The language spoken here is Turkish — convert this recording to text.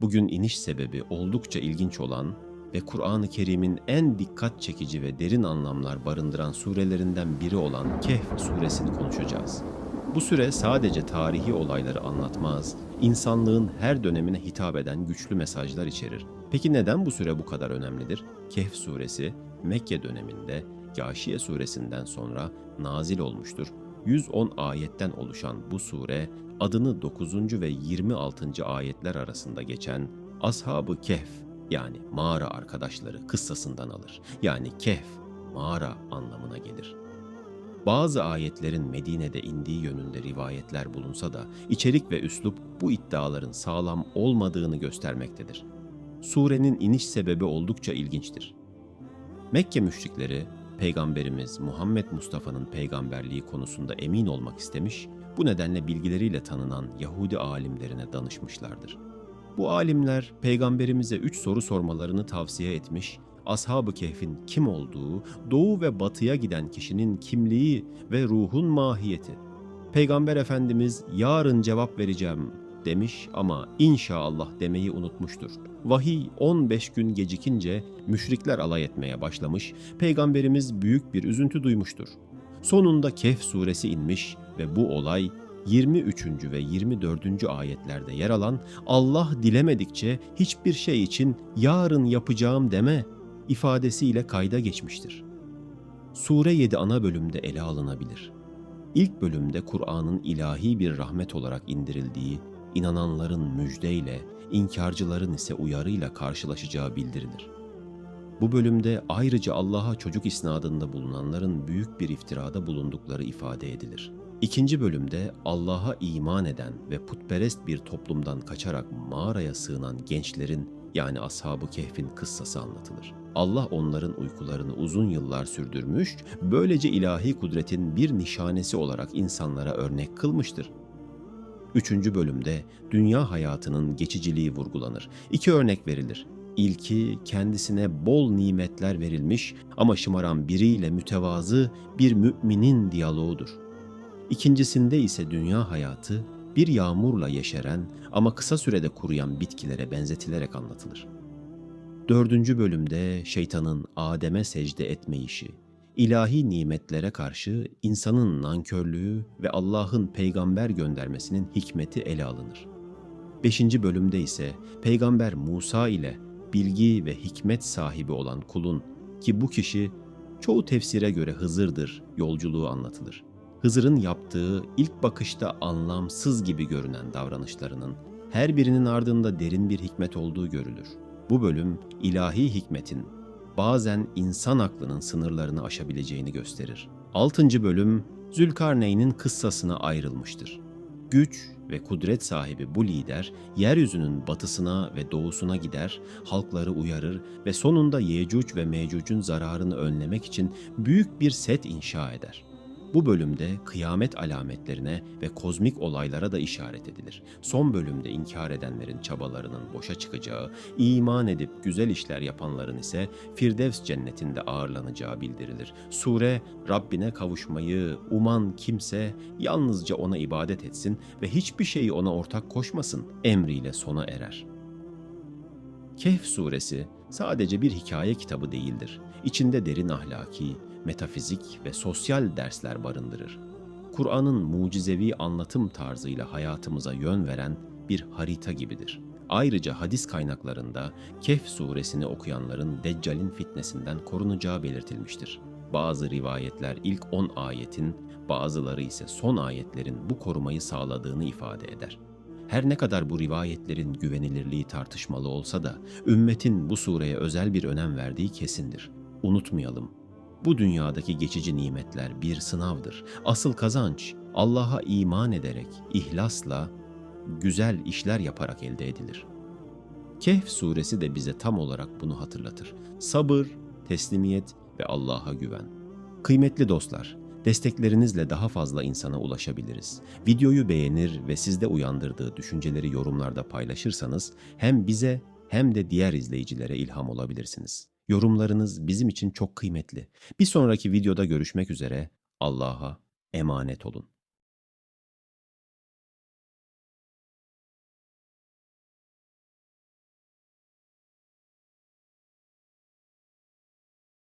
Bugün iniş sebebi oldukça ilginç olan ve Kur'an-ı Kerim'in en dikkat çekici ve derin anlamlar barındıran surelerinden biri olan Kehf suresini konuşacağız. Bu süre sadece tarihi olayları anlatmaz, insanlığın her dönemine hitap eden güçlü mesajlar içerir. Peki neden bu süre bu kadar önemlidir? Kehf suresi Mekke döneminde Gâşiye suresinden sonra nazil olmuştur. 110 ayetten oluşan bu sure adını 9. ve 26. ayetler arasında geçen Ashab-ı Kehf yani mağara arkadaşları kıssasından alır. Yani Kehf, mağara anlamına gelir. Bazı ayetlerin Medine'de indiği yönünde rivayetler bulunsa da içerik ve üslup bu iddiaların sağlam olmadığını göstermektedir. Surenin iniş sebebi oldukça ilginçtir. Mekke müşrikleri Peygamberimiz Muhammed Mustafa'nın peygamberliği konusunda emin olmak istemiş, bu nedenle bilgileriyle tanınan Yahudi alimlerine danışmışlardır. Bu alimler peygamberimize üç soru sormalarını tavsiye etmiş, Ashab-ı Kehf'in kim olduğu, doğu ve batıya giden kişinin kimliği ve ruhun mahiyeti. Peygamber Efendimiz yarın cevap vereceğim demiş ama inşallah demeyi unutmuştur. Vahiy 15 gün gecikince müşrikler alay etmeye başlamış, peygamberimiz büyük bir üzüntü duymuştur. Sonunda Kehf suresi inmiş ve bu olay 23. ve 24. ayetlerde yer alan Allah dilemedikçe hiçbir şey için yarın yapacağım deme ifadesiyle kayda geçmiştir. Sure 7 ana bölümde ele alınabilir. İlk bölümde Kur'an'ın ilahi bir rahmet olarak indirildiği, inananların müjdeyle, inkarcıların ise uyarıyla karşılaşacağı bildirilir. Bu bölümde ayrıca Allah'a çocuk isnadında bulunanların büyük bir iftirada bulundukları ifade edilir. İkinci bölümde Allah'a iman eden ve putperest bir toplumdan kaçarak mağaraya sığınan gençlerin yani Ashab-ı Kehf'in kıssası anlatılır. Allah onların uykularını uzun yıllar sürdürmüş, böylece ilahi kudretin bir nişanesi olarak insanlara örnek kılmıştır. Üçüncü bölümde dünya hayatının geçiciliği vurgulanır. İki örnek verilir. İlki kendisine bol nimetler verilmiş ama şımaran biriyle mütevazı bir müminin diyaloğudur. İkincisinde ise dünya hayatı bir yağmurla yeşeren ama kısa sürede kuruyan bitkilere benzetilerek anlatılır. Dördüncü bölümde şeytanın Adem'e secde etmeyişi, ilahi nimetlere karşı insanın nankörlüğü ve Allah'ın peygamber göndermesinin hikmeti ele alınır. Beşinci bölümde ise peygamber Musa ile bilgi ve hikmet sahibi olan kulun ki bu kişi çoğu tefsire göre Hızır'dır yolculuğu anlatılır. Hızır'ın yaptığı ilk bakışta anlamsız gibi görünen davranışlarının her birinin ardında derin bir hikmet olduğu görülür. Bu bölüm ilahi hikmetin bazen insan aklının sınırlarını aşabileceğini gösterir. 6. bölüm Zülkarneyn'in kıssasına ayrılmıştır. Güç ve kudret sahibi bu lider yeryüzünün batısına ve doğusuna gider, halkları uyarır ve sonunda Yecüc ve Mecüc'ün zararını önlemek için büyük bir set inşa eder. Bu bölümde kıyamet alametlerine ve kozmik olaylara da işaret edilir. Son bölümde inkar edenlerin çabalarının boşa çıkacağı, iman edip güzel işler yapanların ise Firdevs cennetinde ağırlanacağı bildirilir. Sure, Rabbine kavuşmayı uman kimse yalnızca ona ibadet etsin ve hiçbir şeyi ona ortak koşmasın emriyle sona erer. Kehf suresi sadece bir hikaye kitabı değildir. İçinde derin ahlaki, metafizik ve sosyal dersler barındırır. Kur'an'ın mucizevi anlatım tarzıyla hayatımıza yön veren bir harita gibidir. Ayrıca hadis kaynaklarında Kehf suresini okuyanların Deccal'in fitnesinden korunacağı belirtilmiştir. Bazı rivayetler ilk 10 ayetin, bazıları ise son ayetlerin bu korumayı sağladığını ifade eder. Her ne kadar bu rivayetlerin güvenilirliği tartışmalı olsa da ümmetin bu sureye özel bir önem verdiği kesindir. Unutmayalım, bu dünyadaki geçici nimetler bir sınavdır. Asıl kazanç Allah'a iman ederek, ihlasla, güzel işler yaparak elde edilir. Kehf suresi de bize tam olarak bunu hatırlatır. Sabır, teslimiyet ve Allah'a güven. Kıymetli dostlar, desteklerinizle daha fazla insana ulaşabiliriz. Videoyu beğenir ve sizde uyandırdığı düşünceleri yorumlarda paylaşırsanız hem bize hem de diğer izleyicilere ilham olabilirsiniz. Yorumlarınız bizim için çok kıymetli. Bir sonraki videoda görüşmek üzere. Allah'a emanet olun.